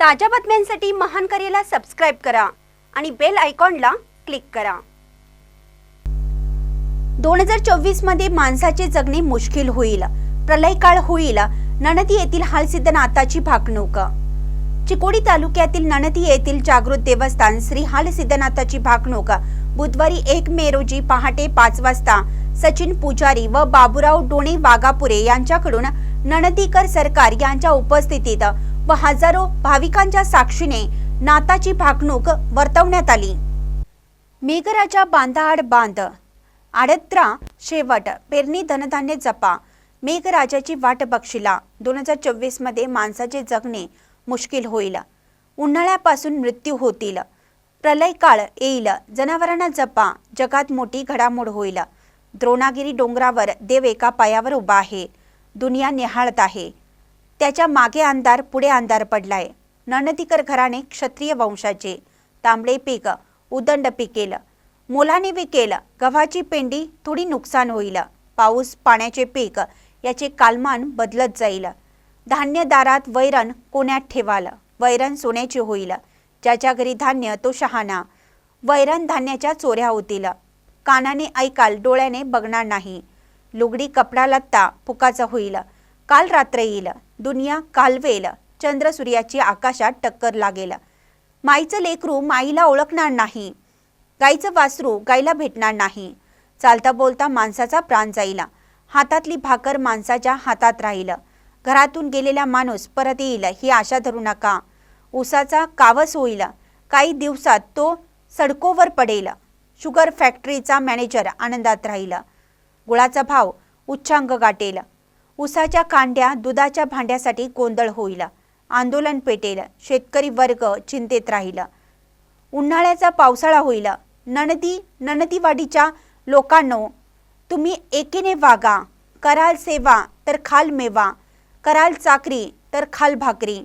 ताज्या बातम्यांसाठी महान करेला सबस्क्राईब करा आणि बेल आयकॉनला क्लिक करा. दोन हजार चोवीसमध्ये माणसाचे जगणे मुश्किल होईल. प्रलय काळ होईल. नणती येथील हालसिद्धनाथाची भाकणूक. चिकोडी तालुक्यातील नणती येथील जागृत देवस्थान श्री हालसिद्धनाथाची भाकणूक. बुधवारी एक मे रोजी पहाटे पाच वाजता सचिन पुजारी व बाबुराव डोणे वाघापुरे यांच्याकडून नणदीकर सरकार यांच्या उपस्थितीत व हजारो भाविकांच्या साक्षीने नाताची भाकणूक वर्तवण्यात आली. मेघराजा बांधाआड बांध. आडत्रा शेवट पेरणी धनधान्य जपा. मेघराजाची वाट बक्षिला. दोन हजार चोवीसमध्ये माणसाचे जगणे मुश्किल होईल. उन्हाळ्यापासून मृत्यू होतील. प्रलय काळ येईल. जनावरांना जपा. जगात मोठी घडामोड होईल. द्रोणागिरी डोंगरावर देव एका पायावर उभा आहे. दुनिया निहाळत आहे. त्याच्यामागे अंधार पुढे अंधार पडलाय. ननदीकर घराणे क्षत्रिय वंशाचे. तांबडे पीक उदंड पिकेल. मोलाने विकेल. गव्हाची पेंडी थोडी नुकसान होईल. पाऊस पाण्याचे पीक याचे कालमान बदलत जाईल. धान्य दारात वैरण कोण्यात ठेवाल? वैरण सोन्याचे होईल. ज्याच्या घरी धान्य तो शहाणा. वैरण धान्याच्या चोऱ्या होतील. कानाने ऐकाल डोळ्याने बघणार नाही. लुगडी कपडा लत्ता फुकाचा होईल. काल रात्र येईल. दुनिया कालवेल चंद्र सूर्याची आकाशात टक्कर लागेल. माईचं लेकरू माईला ओळखणार नाही. गाईचं वासरू गाईला भेटणार नाही. चालता बोलता माणसाचा प्राण जाईल. हातातली भाकर माणसाच्या हातात राहील. घरातून गेलेला माणूस परत येईल ही आशा धरू नका. ऊसाचा कावस होईल. काही दिवसात तो सडकोवर पडेल. शुगर फॅक्टरीचा मॅनेजर आनंदात राहील. गुळाचा भाव उच्चांक गाठेल. उसाच्या कांड्या दुधाच्या भांड्यासाठी गोंधळ होईल. आंदोलन पेटेल. शेतकरी वर्ग चिंतेत राहील. उन्हाळ्याचा पावसाळा होईल. नणदी नणदीवाडीच्या लोकांनो तुम्ही एकीने वागा. कराल सेवा तर खाल मेवा. कराल चाकरी तर खाल भाकरी.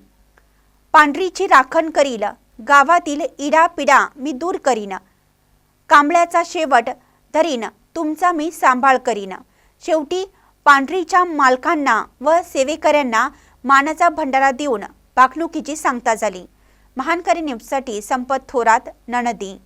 पांढरीची राखण करील. गावातील इडापिडा मी दूर करीन. कांबळ्याचा शेवट धरीन. तुमचा मी सांभाळ करीन. शेवटी पांढरीच्या मालकांना व सेवेकऱ्यांना मानाचा भंडारा देऊन वागणुकीची सांगता झाली. महानकरी न्यूजसाठी संपत थोरात नणदी.